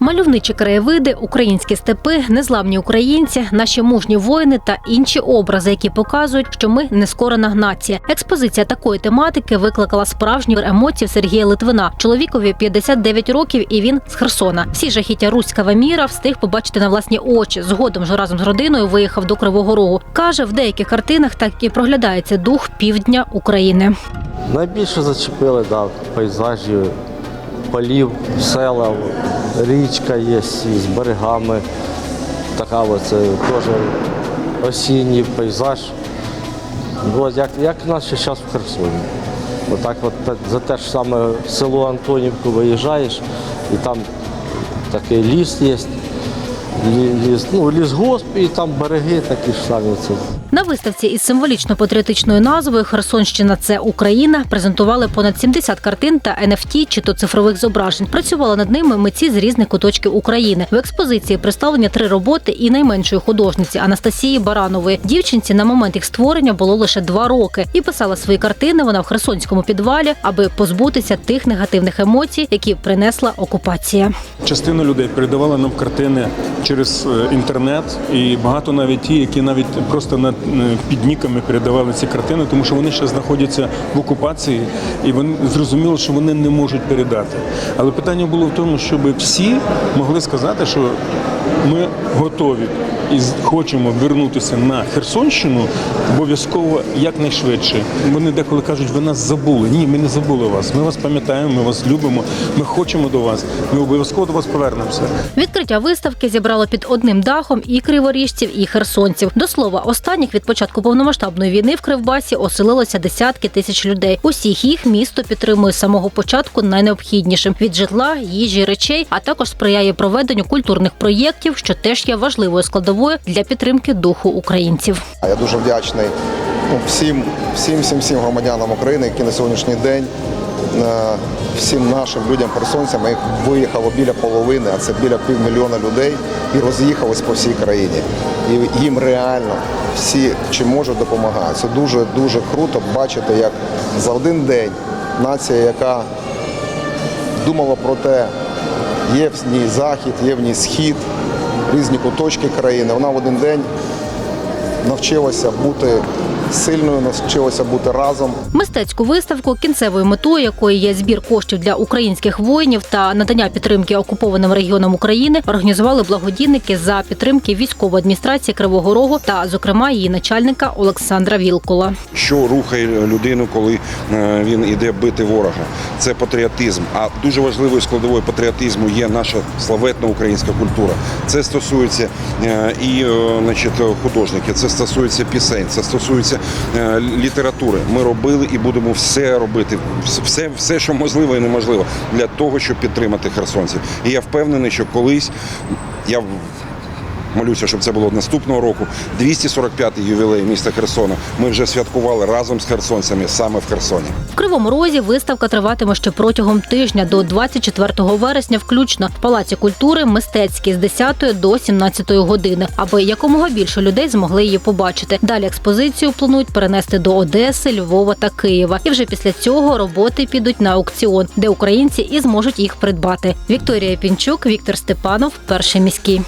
Мальовничі краєвиди, українські степи, незламні українці, наші мужні воїни та інші образи, які показують, що ми нескорена нація. Експозиція такої тематики викликала справжні емоції Сергія Литвина. Чоловікові 59 років, і він з Херсона. Всі жахіття руського міра встиг побачити на власні очі. Згодом ж разом з родиною виїхав до Кривого Рогу. каже, в деяких картинах так і проглядається дух півдня України. Найбільше зачепили да, пейзажі, полів, села, річка є з берегами. Така це теж осінній пейзаж. Ну, От, як, як в нас ще зараз в Херсоні. Отак от, за те ж саме село Антонівку виїжджаєш, і там такий ліс є, ліс, ну, лісгосп, і там береги такі ж самі. Це На виставці із символічно-патріотичною назвою Херсонщина це Україна презентували понад 70 картин та NFT чи то цифрових зображень. Працювали над ними митці з різних куточків України. В експозиції представлені три роботи і найменшої художниці Анастасії Баранової. Дівчинці на момент їх створення було лише два роки, і писала свої картини вона в херсонському підвалі, аби позбутися тих негативних емоцій, які принесла окупація. Частина людей передавала нам картини через е, інтернет, і багато навіть ті, які навіть просто над е, під ніками передавали ці картини, тому що вони ще знаходяться в окупації, і вони зрозуміло, що вони не можуть передати. Але питання було в тому, щоб всі могли сказати, що ми готові і хочемо вернутися на Херсонщину обов'язково якнайшвидше. Вони деколи кажуть, ви нас забули. Ні, ми не забули вас. Ми вас пам'ятаємо, ми вас любимо, ми хочемо до вас. Ми обов'язково до вас повернемося. Відкриття виставки зібрало під одним дахом і криворіжців, і херсонців. До слова, останніх від початку повномасштабної війни в Кривбасі оселилося десятки тисяч людей. Усіх їх місто підтримує з самого початку найнеобхіднішим від житла, їжі, речей, а також сприяє проведенню культурних проєктів, що теж є важливою складовою для підтримки духу українців. Я дуже вдячний всім, всім, всім, всім громадянам України, які на сьогоднішній день е, всім нашим людям херсонцям їх виїхало біля половини, а це біля півмільйона людей, і роз'їхались по всій країні. І їм реально всі, чи можуть, допомагають. Це дуже дуже круто бачити, як за один день нація, яка думала про те, є в ній захід, є в ній схід, різні куточки країни. Вона в один день навчилася бути сильною, навчилася бути разом. Мистецьку виставку, кінцевою метою якої є збір коштів для українських воїнів та надання підтримки окупованим регіонам України, організували благодійники за підтримки військової адміністрації Кривого Рогу та, зокрема, її начальника Олександра Вілкула. що рухає людину, коли е, він іде бити ворога. Це патріотизм. А дуже важливою складовою патріотизму є наша славетна українська культура. Це стосується е, і е, значить, художників, це стосується пісень, це стосується е, літератури. Ми робили і будемо все робити, все, все, що можливо і неможливо, для того, щоб підтримати херсонців. І я впевнений, що колись я Молюся, щоб це було наступного року. 245-й ювілей міста Херсона. Ми вже святкували разом з херсонцями саме в Херсоні. В Кривому Розі виставка триватиме ще протягом тижня до 24 вересня, включно в Палаці культури мистецькій з 10 до 17 години, аби якомога більше людей змогли її побачити. Далі експозицію планують перенести до Одеси, Львова та Києва. І вже після цього роботи підуть на аукціон, де українці і зможуть їх придбати. Вікторія Пінчук, Віктор Степанов, перший міський.